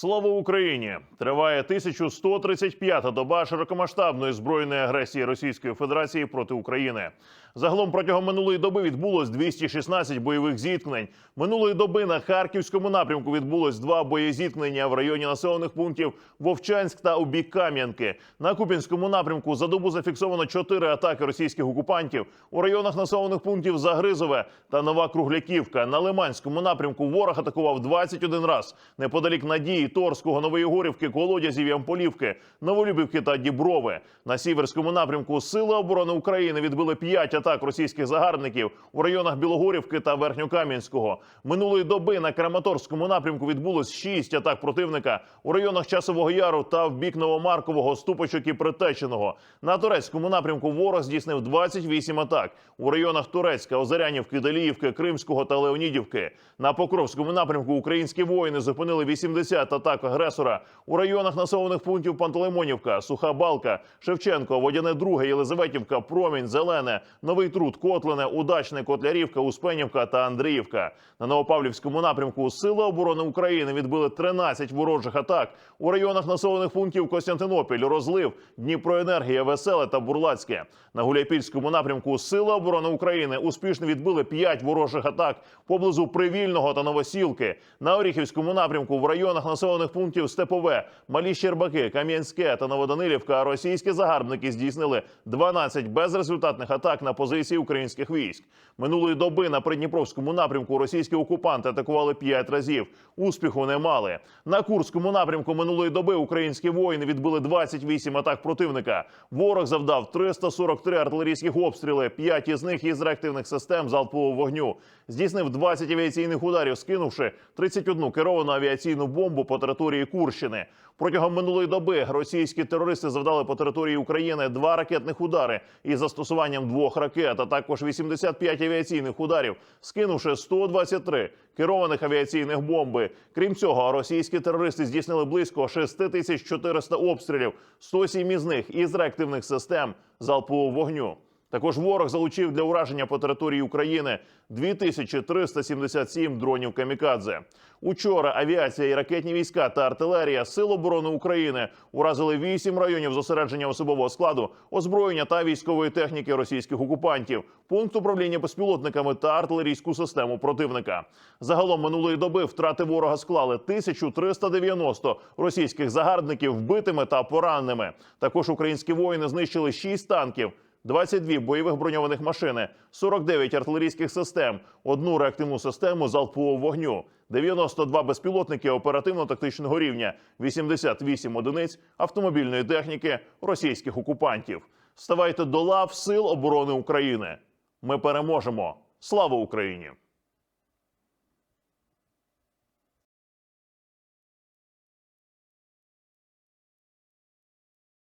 Слава Україні! Триває 1135-та доба широкомасштабної збройної агресії Російської Федерації проти України. Загалом протягом минулої доби відбулось 216 бойових зіткнень. Минулої доби на харківському напрямку відбулось два боєзіткнення в районі населених пунктів Вовчанськ та у бік Кам'янки. На Купінському напрямку за добу зафіксовано чотири атаки російських окупантів у районах населених пунктів Загризове та Нова Кругляківка. На Лиманському напрямку ворог атакував 21 раз неподалік Надії, Торського, Нової Горівки, Колодязів, Ямполівки, Новолюбівки та Діброви. На сіверському напрямку Сили оборони України відбили 5 атак російських загарбників у районах Білогорівки та Верхньокам'янського. Минулої доби на Краматорському напрямку відбулось 6 атак противника у районах Часового Яру та в бік Новомаркового, Ступочок і Притеченого. На турецькому напрямку ворог здійснив 28 атак у районах Турецька, Озарянівки, Даліївки, Кримського та Леонідівки. На Покровському напрямку українські воїни зупинили 80 атак агресора у районах населених пунктів Пантелеймонівка, Суха Балка, Шевченко, Водяне Друге, Єлизаветівка, Промінь, Зелене, Новий Труд, Котлине, Удачне, Котлярівка, Успенівка та Андріївка. На Новопавлівському напрямку Сили оборони України відбили 13 ворожих атак у районах населених пунктів Костянтинополь, Розлив, Дніпроенергія, Веселе та Бурлацьке. На Гуляйпільському напрямку Сили оборони України успішно відбили 5 ворожих атак поблизу Привільного та Новосілки. На Оріхівському напрямку в районах населених пунктів Степове, Малі Щербаки, Кам'янське та Новоданилівка російські загарбники здійснили 12 безрезультатних атак на позиції українських військ. Минулої доби на Придніпровському напрямку російські окупанти атакували 5 разів. Успіху не мали. На Курському напрямку минулої доби українські воїни відбили 28 атак противника. Ворог завдав 343 артилерійських обстріли, 5 із них із реактивних систем залпового вогню. Здійснив 20 авіаційних ударів, скинувши 31 керовану авіаційну бомбу по території Курщини. Протягом минулої доби російські терористи завдали по території України два ракетних удари із застосуванням двох ракет, а також 85 авіаційних ударів, скинувши 123 керованих авіаційних бомби. Крім цього, російські терористи здійснили близько 6400 обстрілів, 107 із них із реактивних систем залпового вогню. Також ворог залучив для ураження по території України 2377 дронів камікадзе. Учора авіація і ракетні війська та артилерія Сил оборони України уразили 8 районів зосередження особового складу, озброєння та військової техніки російських окупантів, пункт управління безпілотниками та артилерійську систему противника. Загалом минулої доби втрати ворога склали 1390 російських загарбників вбитими та пораненими. Також українські воїни знищили 6 танків. 22 бойових броньованих машини, 49 артилерійських систем, одну реактивну систему залпового вогню, 92 безпілотники оперативно-тактичного рівня, 88 одиниць автомобільної техніки російських окупантів. Ставайте до лав Сил оборони України. Ми переможемо. Слава Україні!